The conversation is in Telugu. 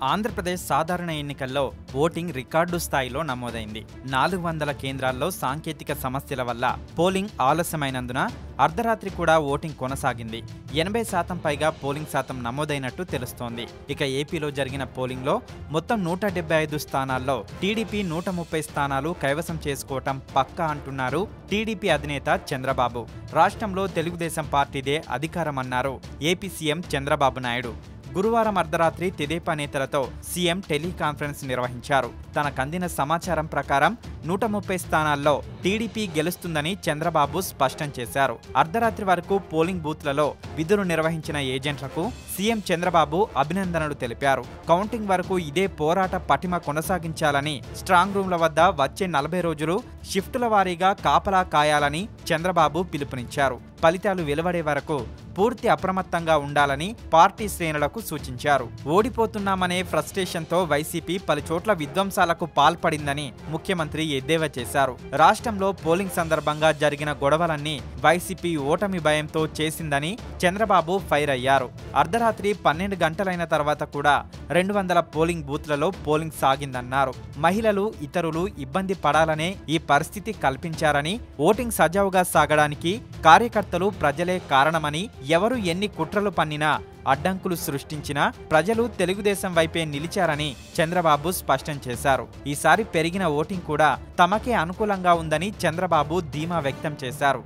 ఆంధ్రప్రదేశ్ సాధారణ ఎన్నికల్లో ఓటింగ్ రికార్డు స్థాయిలో నమోదైంది. నాలుగు వందల కేంద్రాల్లో సాంకేతిక సమస్యల వల్ల పోలింగ్ ఆలస్యమైనందున అర్ధరాత్రి కూడా ఓటింగ్ కొనసాగింది. ఎనభై శాతం పైగా పోలింగ్ శాతం నమోదైనట్టు తెలుస్తోంది. ఇక ఏపీలో జరిగిన పోలింగ్లో మొత్తం నూట డెబ్బై ఐదు స్థానాల్లో టీడీపీ నూట ముప్పై స్థానాలు కైవసం చేసుకోవటం పక్కా అంటున్నారు టీడీపీ అధినేత చంద్రబాబు. రాష్ట్రంలో తెలుగుదేశం పార్టీదే అధికారమన్నారు ఏపీ సీఎం చంద్రబాబు నాయుడు. గురువారం అర్ధరాత్రి తెదేపా నేతలతో సీఎం టెలికాన్ఫరెన్స్ నిర్వహించారు. తనకందిన సమాచారం ప్రకారం నూట ముప్పై స్థానాల్లో టీడీపీ గెలుస్తుందని చంద్రబాబు స్పష్టం చేశారు. అర్ధరాత్రి వరకు పోలింగ్ బూత్లలో విధులు నిర్వహించిన ఏజెంట్లకు సీఎం చంద్రబాబు అభినందనలు తెలిపారు. కౌంటింగ్ వరకు ఇదే పోరాట పటిమ కొనసాగించాలని స్ట్రాంగ్ రూమ్ల వద్ద వచ్చే నలభై రోజులు షిఫ్టుల వారీగా కాపలా కాయాలని చంద్రబాబు పిలుపునిచ్చారు. ఫలితాలు వెలువడే వరకు పూర్తి అప్రమత్తంగా ఉండాలని పార్టీ శ్రేణులకు సూచించారు. ఓడిపోతున్నామనే ఫ్రస్ట్రేషన్తో వైసీపీ పలుచోట్ల విధ్వంసాలకు పాల్పడిందని ముఖ్యమంత్రి ఎద్దేవా చేశారు. రాష్ట్రంలో పోలింగ్ సందర్భంగా జరిగిన గొడవలన్నీ వైసీపీ ఓటమి భయంతో చేసిందని చంద్రబాబు ఫైర్ అయ్యారు. అర్ధరాత్రి పన్నెండు గంటలైన తర్వాత కూడా రెండు వందల పోలింగ్ బూత్లలో పోలింగ్ సాగిందన్నారు. మహిళలు ఇతరులు ఇబ్బంది పడాలనే ఈ పరిస్థితి కల్పించారని ఓటింగ్ సజావుగా సాగడానికి కార్యకర్తలు ప్రజలే కారణమని ఎవరు ఎన్ని కుట్రలు పన్నినా అడ్డంకులు సృష్టించినా ప్రజలు తెలుగుదేశం వైపే నిలిచారని చంద్రబాబు స్పష్టం చేశారు. ఈసారి పెరిగిన ఓటింగ్ కూడా తమకే అనుకూలంగా ఉందని చంద్రబాబు ధీమా వ్యక్తం చేశారు.